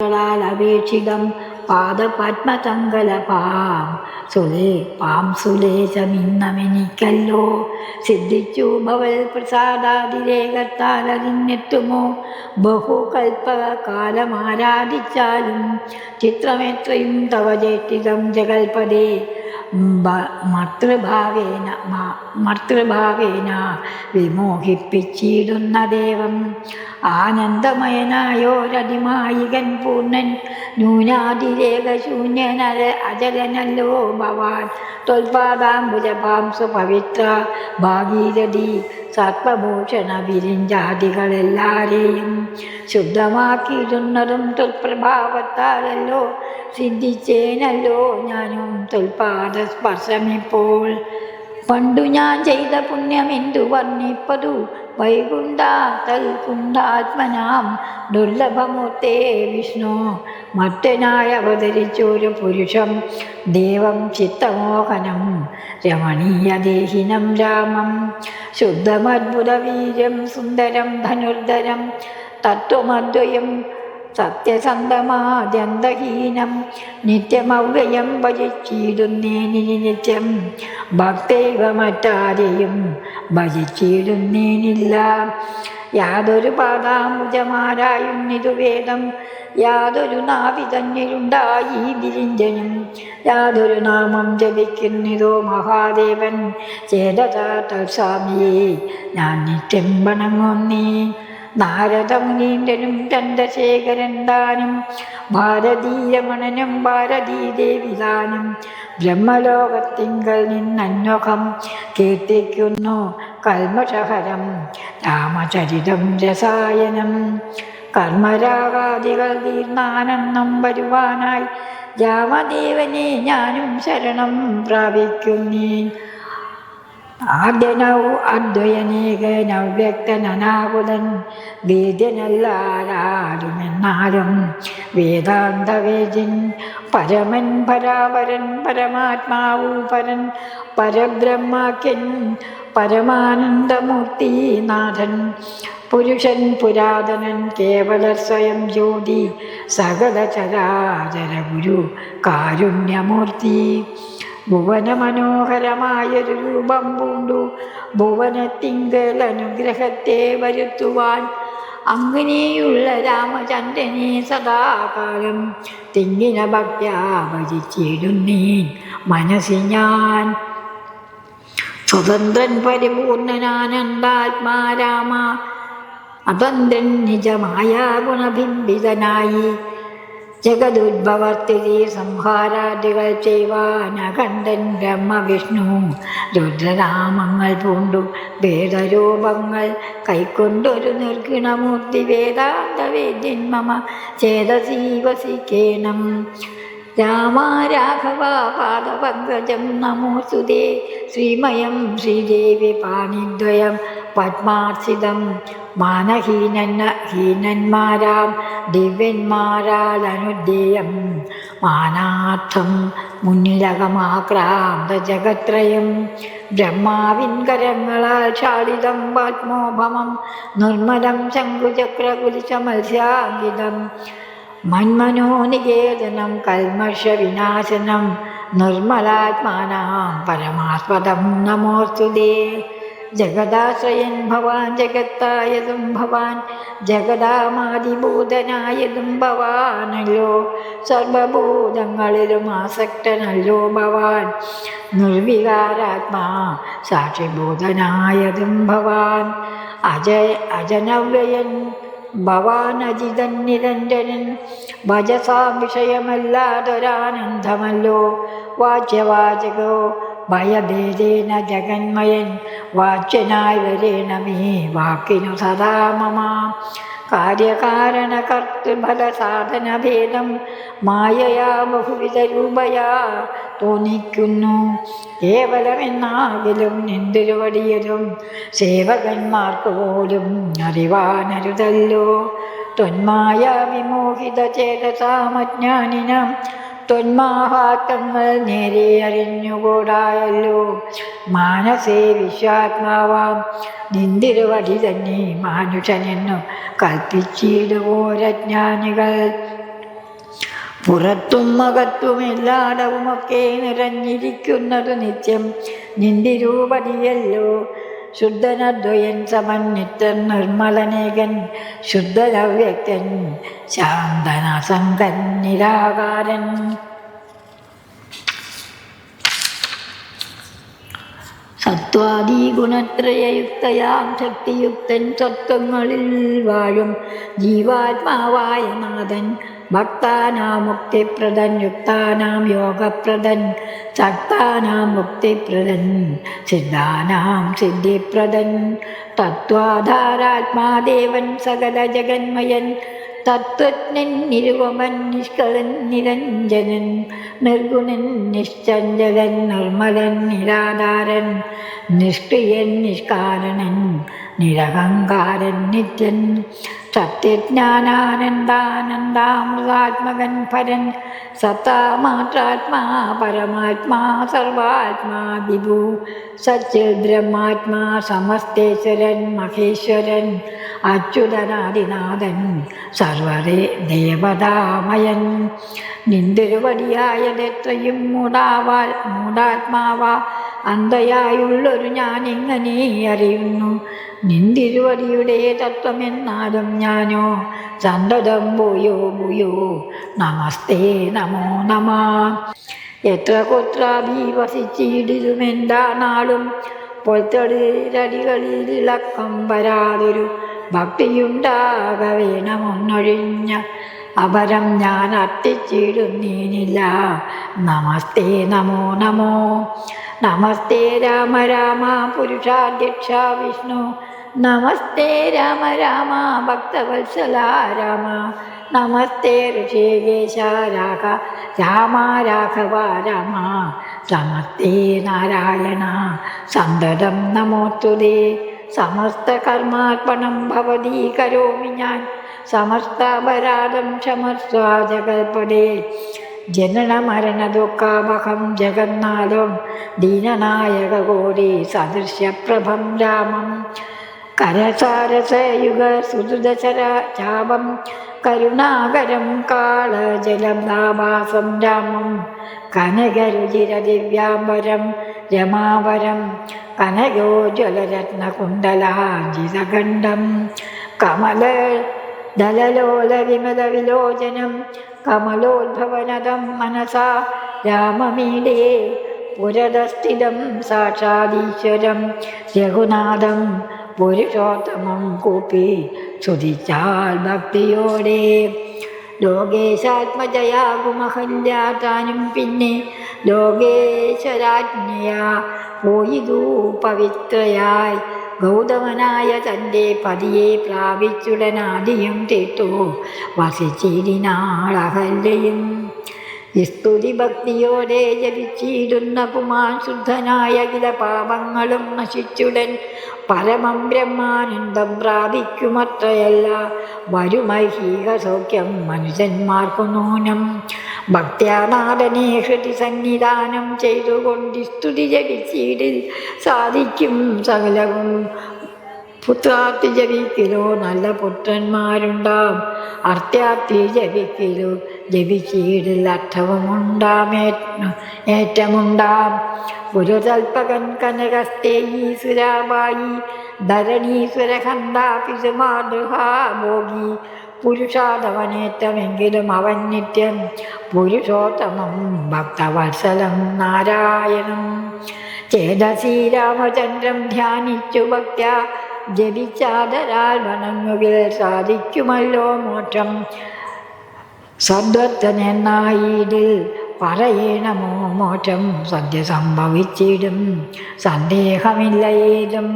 ാൽ അപേക്ഷിതം പാദപത്മസങ്കലപാം സുലേ palm സുലേശമിന്നമെനിക്കല്ലോ സിദ്ധിച്ചു ഭവൽ പ്രസാദാതിരേകത്താൽ അതിനെത്തുമോ ബഹുകൽപ്പകാലമാരാധിച്ചാലും ചിത്രമെത്രയും തവ ചേഷ്ടിതം ജഗൽപദേ മർത്തൃഭാവേന മർത്തൃഭാവേന വിമോഹിപ്പിച്ചിടുന്ന ദേവം ആനന്ദമയനായോരതിമായികൻ പൂർണൻ ന്യൂനാതിരേകശൂന്യനര അജലനല്ലോ ഭവാൻ. തൊൽപാദാംബുജപാംസു പവിത്ര ഭാഗീരഥി സർപ്പഭൂഷണ വിരിഞ്ചാദികളെല്ലാരെയും ശുദ്ധമാക്കിയിരുന്നതും തൊൽപ്രഭാവത്താലല്ലോ സിദ്ധിച്ചേനല്ലോ ഞാനും തൊൽപാദ സ്പർശമിപ്പോൾ പണ്ടു ഞാൻ ചെയ്ത പുണ്യമെന്തു വർണിപ്പതു? വൈകുണ്ഠ തൽകുണ്ഠാത്മനാം ദുർലഭമൂർത്തേ വിഷ്ണു. മർത്തനായി അവതരിച്ചൊരു പുരുഷം ദേവം ചിത്തമോഹനം രമണീയദേഹിനം രാമം ശുദ്ധമദ്ഭുതവീര്യം സുന്ദരം ധനുർധരം തത്വമദ്വയം സത്യസന്ധമാദ്യന്തഹീനം നിത്യമവ്യയം ഭജിച്ചിടുന്നേനി നിത്യം. ഭക്തൈവ മറ്റാരെയും ഭജിച്ചിടുന്നേനില്ല യാതൊരു പാദാമുജമാരായുന്നിതു വേദം. യാതൊരു നാവിതന്യരുണ്ടായി വിരിഞ്ചനും യാതൊരു നാമം ജപിക്കുന്നിതോ മഹാദേവൻ. ചേതതാ തത്സ്വാമിയെ ഞാൻ നിത്യം വണങ്ങുന്നേ. നാരദമുനീന്ദ്രനും ചന്ദ്രശേഖരൻ മണനും ഭാരതീദേവി താനും ബ്രഹ്മലോകത്തിങ്കൽ നിന്നന്വകം കീർത്തിക്കുന്നു കൽമഷഹരം രാമചരിതം രസായനം. കർമ്മരാഗാദികൾ തീർന്നാനന്ദം വരുവാനായി രാമദേവനെ ഞാനും ശരണം ആദ്യനൗ അദ്വയനേകനവ്യക്തനാകുലൻ വേദ്യനല്ലാരാരുമെന്നാലും വേദാന്തവേദിൻ പരമൻ പരാപരൻ പരമാത്മാവു പരൻ പരബ്രഹ്മാക്യൻ പരമാനന്ദമൂർത്തി നാഥൻ പുരുഷൻ പുരാതനൻ കേവല സ്വയം ജ്യോതി സകല ചരാചര ഗുരു കാരുണ്യമൂർത്തി ഭുവന മനോഹരമായൊരു രൂപം പൂണ്ടു. ഭുവനത്തിങ്കൽ അനുഗ്രഹത്തെ വരുത്തുവാൻ അങ്ങനെയുള്ള രാമചന്ദ്രനെ സദാകാലം തിങ്ങിന ഭക്ത്യാ ഭജിച്ചിടുന്നേൻ മനസ്സി ഞാൻ സ്വതന്ത്രൻ പരിപൂർണനാനന്ദാത്മാരാമ അതന്ത്രൻ നിജമായ ഗുണബിംബിതനായി ജഗദുദ്ഭവർത്തിരി സംഹാരാദികൾ ചെയ്യുവാനഖണ്ഡൻ ബ്രഹ്മവിഷ്ണു രുദ്രനാമങ്ങൾ പൂണ്ടു വേദരൂപങ്ങൾ കൈക്കൊണ്ടൊരു നിർഗുണമൂർത്തി വേദാന്ത ചേതസീവസിക്കേനം വസിക്കേണം രാമ രാഘവ പാദപങ്കജം നമോസ്തുതേ ശ്രീമയം ശ്രീദേവി പാണിദ്വയം പത്മാർച്ചിതം. മാനഹീനന്ന ഹീനന്മാരാം ദിവ്യന്മാരാലനുദ്ദേയം മാനാർത്ഥം മുന്നിലകമാക്രാന്ത ജഗത്രയം. ബ്രഹ്മാവിൻകരങ്ങളാൽ ക്ഷാളിതം പത്മോഭമം നിർമ്മലം ശംഖുചക്രകുലിശമത്സ്യാങ്കിതം മന്മനോനികേതനം കൽമഷവിനാശനം നിർമ്മലാത്മാനാം പരമാത്മദം നമോസ്തുതേ ജഗദാശ്രയൻ ഭവാൻ ജഗത്തായതും ഭവാൻ ജഗദാമാതിഭൂതനായതും ഭവാനല്ലോ. സർവഭൂതങ്ങളിലും ആസക്തനല്ലോ ഭവാൻ. നിർവികാരാത്മാ സാക്ഷിഭൂതനായതും ഭവാൻ. അജയ അജനവ്യയൻ ഭവാനജിതൻ നിരഞ്ജനൻ ഭജസാം വിഷയമല്ലാതൊരാനന്ദമല്ലോ. വാച്യവാചകോ ഭയഭേദേന ജഗന്മയൻ വാച്യനായി വരേണമേ. വാക്കിനു സദാ മമ കാര്യകാരണ സാധന സാധനഭേദം മായയാ ബഹുവിധ രൂപയാ തോന്നിക്കുന്നു. കേവലമെന്നാകിലും നിന്തിരുവടിയതും സേവകന്മാർക്ക് പോലും അറിവാനരുതല്ലോ. ത്വന്മായ വിമോഹിത ചേതസാമജ്ഞാനിനം ത്വന്മാഹാത്മങ്ങൾ നേരെ അറിഞ്ഞുകൂടായല്ലോ. മാനസേ വിശ്വാത്മാവാം. നിന്തിരുവടി തന്നെ മാനുഷനെന്നു കൽപ്പിച്ചിടുവോരജ്ഞാനികൾ. പുറത്തും അകത്തും എല്ലായിടവുമൊക്കെ നിറഞ്ഞിരിക്കുന്നത് നിത്യം നിന്തിരൂപടിയല്ലോ ശുദ്ധനദ്വയൻ സമന്വിത്തൻ നിർമ്മലനേകൻ ശുദ്ധനവ്യക്തൻ ശാന്തനസംഗൻ നിരാകാരൻ. സത്വാദി ഗുണത്രയയുക്തയാം ശക്തിയുക്തൻ സത്വങ്ങളിൽ വാഴും ജീവാത്മാവായ നാഥൻ ഭക്താനാം മുക്തിപ്രദൻ യുക്താനാം യോഗപ്രദൻ സക്താനാം മുക്തിപ്രദൻ സിദ്ധാനാം സിദ്ധിപ്രദൻ. തത്വാധാരാത്മാദേവൻ സകല ജഗന്മയൻ തത്വജ്ഞൻ നിരുപമൻ നിഷ്കളൻ നിരഞ്ജനൻ നിർഗുണൻ നിശ്ചഞ്ചലൻ നിർമ്മലൻ നിരാധാരൻ നിഷ്ക്രിയൻ നിഷ്കാരണൻ നിരഹങ്കാരൻ നിത്യൻ. സത്യജ്ഞാനാനന്ദാനന്ദാമൃതാത്മകൻ പരൻ സത്താമാത്രാത്മാ പരമാത്മാ സർവാത്മാ വിഭു. സച്ചിൽ ബ്രഹ്മാത്മാ സമസ്തേശ്വരൻ മഹേശ്വരൻ അച്യുതനാദിനാഥൻ സർവരേ ദേവതാമയൻ. നിന്തിരുവടിയായതെത്രയും മൂടാവാൽ മൂടാത്മാവാ അന്ധയായുള്ളൊരു ഞാൻ എങ്ങനെ അറിയുന്നു. നിന്തിരുവടിയുടെ തത്വമെന്നാലും ഞാനോ സന്തതം പോയോ പോയോ നമസ്തേ നമോ നമ. എത്ര കൊത്രാഭിവസിച്ചിടിലുമെന്താ നാളും പൊൽത്തടികളിൽ ഇളക്കം വരാതൊരു ഭക്തിയുണ്ടാക വേണമൊന്നൊഴിഞ്ഞ അപരം ഞാൻ അർത്തിച്ചിടുന്നീനില്ല നമസ്തേ നമോ നമോ. നമസ്തേ രാമ രാമ പുരുഷാധ്യക്ഷ വിഷ്ണു നമസ്തേ രാമ രാമ ഭക്തവത്സല രാമ. നമസ്തേ ഋഷികേശ രാഘ രാമ രാഘവ രാമ. നമസ്തേ നാരായണ സന്തതം നമോസ്തുതേ സമസ്തകർമാർപ്പണം ഭവതി കരോമി ഞാൻ. സമസ്താപരാധം ക്ഷമസ്വാജകൽപ്പടേ ജനനമരണ ദുഃഖാഭം ജഗന്നാഥം. ദീനനായക കോടി സദൃശ്യപ്രഭം രാമം. കരസാരസയുഗ സുഹൃദശര ചാപം കരുണാകരം കാളജലം നാമാസം രാമം കനകരുചിരദിവ്യാംബരം രമാവരം കനകോജ്വലരത്നകുണ്ടലാഞ്ചിതഖണ്ഡം കമല ദലലോല വിമല വിലോചനം കമലോദ്ഭവനദം മനസാ രാമമീഡേ പുരതസ്ഥിതം സാക്ഷാദീശ്വരം രഘുനാഥം പുരുഷോത്തമം കൂപ്പി ചുതിച്ചാൽ ഭക്തിയോടെ. ലോകേശാത്മജയാകുമഹല്യാതാനും പിന്നെ ലോകേശ്വരാജ്ഞയാ പോയിതു പവിത്രയായി. ഗൗതമനായ തന്റെ പതിയെ പ്രാപിച്ചുടനാദിയും തീർത്തു. വസിച്ചിരിനാളഹല്യയും സ്തുതി ഭക്തിയോടെ ജപിച്ചിരുന്ന പുമാൻ ശുദ്ധനായ കില പാപങ്ങളും നശിച്ചുടൻ പരമം ബ്രഹ്മാനന്ദം പ്രാപിക്കുമത്രയല്ല. വരുമൈഹിക സൗഖ്യം മനുഷ്യന്മാർക്കു നൂനം. ഭക്ത്യാനാഥനെ ഹൃതി സന്നിധാനം ചെയ്തുകൊണ്ട് സ്തുതി ജപിച്ചിടിൽ സാധിക്കും സകലവും. പുത്രാർത്ഥി ജപിക്കലോ നല്ല പുത്രന്മാരുണ്ടാം. അർത്ഥാർത്ഥി ജപിക്കലോ ജപിച്ചീടിൽ അർത്ഥവുമുണ്ടാം ഏറ്റമുണ്ടാം ഗുരുതൽപകൻ കനകസ്തേയീസുരാബായി ധരണീസുരഖണ്ഡാപിസുമാതൃഹാഭോഗി പുരുഷാധവനേറ്റമെങ്കിലും അവൻ നിത്യം. പുരുഷോത്തമം ഭക്തവത്സലം നാരായണം. ചേതസി രാമചന്ദ്രം ധ്യാനിച്ചു ഭക്ത. ജപിച്ചാതരാൽ വണങ്ങുകിൽ സാധിക്കുമല്ലോ മോക്ഷം. സദ്വത്തനെന്നായിടിൽ പറയണമോ മോക്ഷം? സദ്യ സംഭവിച്ചിടും സന്ദേഹമില്ല ഏതും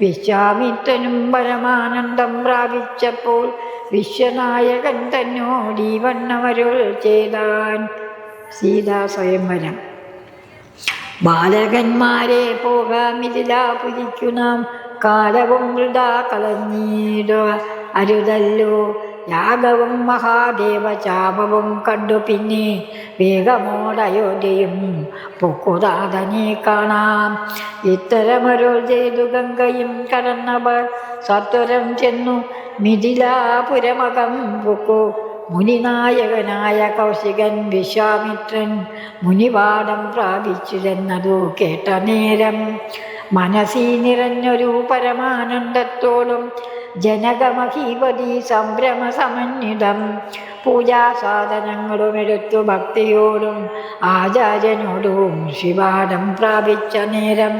വിശ്വാമിത്രനും പരമാനന്ദം പ്രാപിച്ചപ്പോൾ വിശ്വനായകൻ തന്നോട് ഈ ചെയ്താൻ സീതാ സ്വയംവരം ബാലകന്മാരെ പോകാമിതിലാപുരിക്കു നാം. കാലവും വൃതാ കളഞ്ഞിടുക അരുതല്ലോ. യാഗവും മഹാദേവ ചാപവും കണ്ടു പിന്നെ വേഗമോടയോധ്യയും പൊക്കുതാതനെ കാണാം. ഇത്തരമൊരു ചെയ്തു ഗംഗയും കടന്നവർ സത്വരം ചെന്നു മിഥിലാപുരമകം പൊക്കു. മുനിനായകനായ കൗശികൻ വിശ്വാമിത്രൻ മുനിപാഠം പ്രാപിച്ചിരുന്നതു കേട്ട നേരം മനസ്സി നിറഞ്ഞൊരു പരമാനന്ദത്തോടും ജനകമഹീപതി സംഭ്രമ സമന്വിതം പൂജാസാധനങ്ങളും എടുത്തു ഭക്തിയോടും ആചാര്യനോടും ശിവാടം പ്രാപിച്ച നേരം.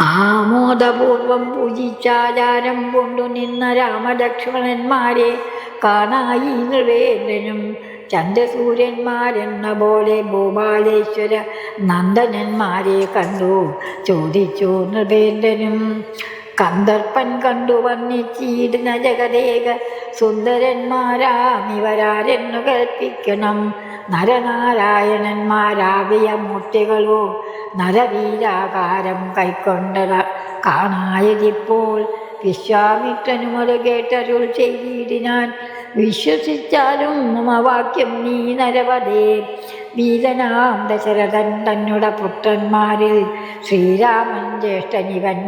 ആമോദപൂർവം പൂജിച്ചാചാരം കൊണ്ടു നിന്ന രാമലക്ഷ്മണന്മാരെ കാണായി നൃവേന്ദ്രനും ചന്ദ്രസൂര്യന്മാരെന്ന പോലെ ഭൂപാലേശ്വര നന്ദനന്മാരെ കണ്ടു. ചോദിച്ചു നൃപേന്ദ്രനും കന്ദർപ്പൻ കണ്ടു വന്നിച്ചീടുന്ന ജഗദേക സുന്ദരന്മാരാമിവരാരെന്നു കൽപ്പിക്കണം നരനാരായണന്മാരാകിയ മൂർത്തികളോ നരവീരാകാരം കൈക്കൊണ്ടത കാണായതിപ്പോൾ വിശ്വാമിത്രനുമത് കേട്ടരുൾ ചെയ്തിടിനാൻ വിശ്വസിച്ചാലും നമവാക്യം നീ നരവതേ വീരനാം ദശരഥൻ തന്നുടെ പുത്രന്മാരിൽ ശ്രീരാമൻ ജ്യേഷ്ഠനിവൻ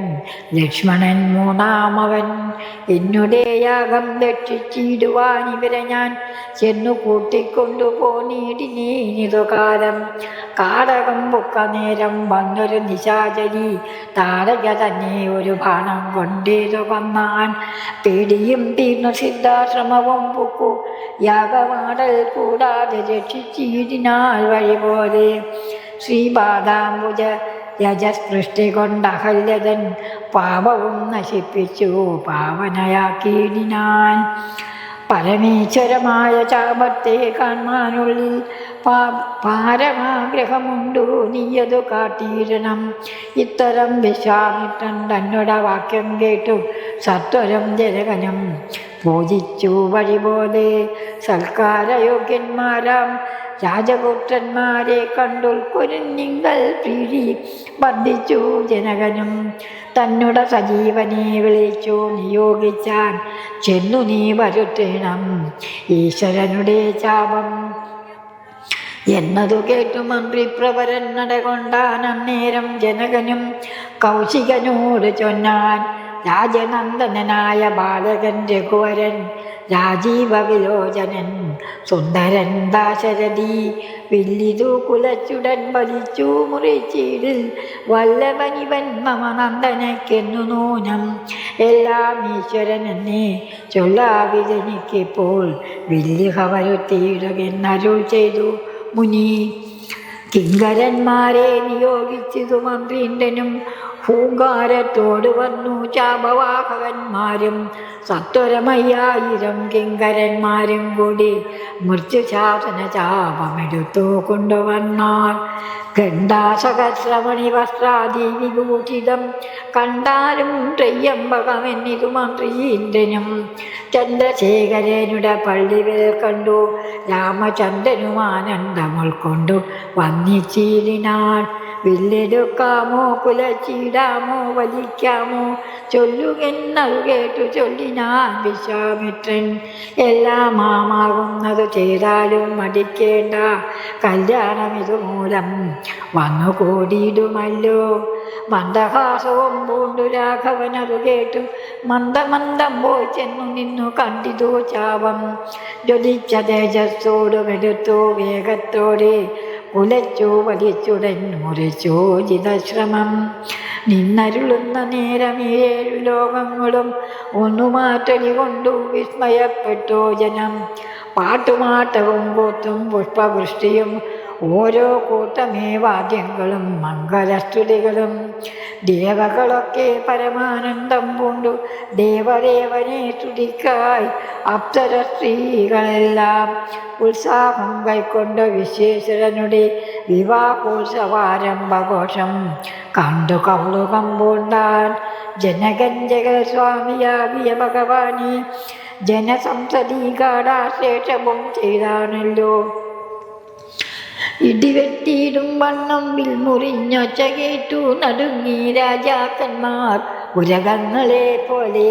ലക്ഷ്മണൻ മൂന്നാമവൻ. എന്നുടെ യാഗം രക്ഷിച്ചിടുവാൻ ഇവരെ ഞാൻ ചെന്നു കൂട്ടിക്കൊണ്ടു പോനീടിനേനിതു കാടകം പൊക്ക നേരം വന്നൊരു നിശാചരി താരക തന്നെ ഒരു ബാണം കൊണ്ടേതു വന്നാൻ. പേടിയും തീർന്നു സിദ്ധാശ്രമവും പൊക്കു യാഗമാടൽ കൂടാതെ രക്ഷിച്ചിടിനാൾ വഴി പോലെ ശ്രീപാദാംബുജ രജസ്പൃഷ്ടി കൊണ്ട് അഹല്യതൻ പാപവും നശിപ്പിച്ചു. പാവനയാക്കിയിടിനാൻ പരമേശ്വരമായ ചാപത്തെ കാണാനുള്ളിൽ പാ പാരമാഗ്രഹമുണ്ടു നീയതു കാട്ടിയിരണം ഇത്തരം വിശ്വാമിത്രൻ തന്നോട വാക്യം കേട്ടു. സത്വരം ജനകനം പൂജിച്ചു വഴിപോലെ. സൽക്കാരയോഗ്യന്മാരാം രാജപുത്രന്മാരെ കണ്ടുൾക്കൊരുന്നിങ്കൽ പ്രീതി വർദ്ധിച്ചു ജനകനും. തന്നുടെ സജീവനെ വിളിച്ചു നിയോഗിച്ചാൻ ചെന്നു നീ വരുത്തേണം. ഈശ്വരനുടെ ചാപം എന്നതു കേട്ടു മന്ത്രി പ്രവരൻ നടകൊണ്ടാൻ അന്നേരം ജനകനും കൗശികനോട് ചൊന്നാൻ രാജനന്ദനായ ബാലകൻ രഘുവരൻ രാജീവ വിലോചനൻ സുന്ദരൻ വില്ലിതു കുലച്ചുടൻ വലിച്ചു മുറിച്ചീടിൽ വല്ലഭനിവൻ മമ നന്ദനയ്ക്കെന്നു നൂനം. എല്ലാം ഈശ്വരൻ എന്നെ ചൊല്ലാവിതെനിക്കിപ്പോൾ വില്ലിഹ വരുത്തിയിടുകെന്നരുൾ ചെയ്തു മുനി. കിങ്കരന്മാരെ നിയോഗിച്ചതു മന്ത്രീണ്ടനും ഹൂങ്കാരത്തോട് വന്നു ചാപവാഹകന്മാരും സത്വരമയ്യായിരം കിങ്കരന്മാരും കൂടി മൃത്യുശാസന ചാപമെടുത്തു കൊണ്ടുവന്നാൽ ഗണ്ഡാസഹസ്രമണി വസ്ത്രാദി വിഭൂഷിതം കണ്ടാലും ത്രയ്യമ്പകമെന്നിതു മന്ത്രീന്ദ്രനും. ചന്ദ്രശേഖരനുടെ പള്ളിവിൽ കണ്ടു. രാമചന്ദ്രനുമാനന്ദമുൾക്കൊണ്ടു വന്നിച്ചീലിനാൾ വില്ലെടുക്കാമോ കുലച്ചിടാമോ വലിക്കാമോ? ചൊല്ലുകെന്നത് കേട്ടു ചൊല്ലിനാൻ വിശ്വാമിത്രൻ. എല്ലാം മാമാകുന്നത് ചെയ്താലും മടിക്കേണ്ട കല്യാണം ഇതുമൂലം വന്നു കൂടിയിടുമല്ലോ മന്ദഹാസവും പൂണ്ടു രാഘവനതു കേട്ടു. മന്ദമന്ദം പോയി ചെന്നു നിന്നു കണ്ടിതു ചാപം. ജ്വലിച്ച തേജസ്സോടുമെടുത്തു വേഗത്തോടെ കുലച്ചു വലിച്ചുടൻ മുറിച്ചു ജിതശ്രമം നിന്നരുളുന്ന നേരം ഏഴു ലോകങ്ങളും ഒന്നുമാറ്റലി കൊണ്ടു വിസ്മയപ്പെട്ടോ ജനം. പാട്ടുമാട്ടവും കൂത്തും പുഷ്പവൃഷ്ടിയും ഓരോ കൂട്ടമേ വാദ്യങ്ങളും മംഗലസ്തുതികളും ദേവകളൊക്കെ പരമാനന്ദം പൂണ്ടു. ദേവദേവനെ തുടിക്കായി അപ്സര സ്ത്രീകളെല്ലാം ഉത്സാഹം കൈക്കൊണ്ട് വിശ്വേശ്വരനുടെ വിവാഹോത്സവാരംഭഘോഷം കണ്ടു കൗളുകം പൂണ്ടാൻ. ജനകൻ ജഗസ്വാമിയാകിയ ഭഗവാനെ ജനസംസദീകാടാശേഷവും ചെയ്താണല്ലോ ഇടിവെട്ടിയിടും വണ്ണം വിൽമുറിഞ്ഞൊച്ച കേട്ടു നടുങ്ങി രാജാക്കന്മാർ. ഉരകങ്ങളെ പോലെ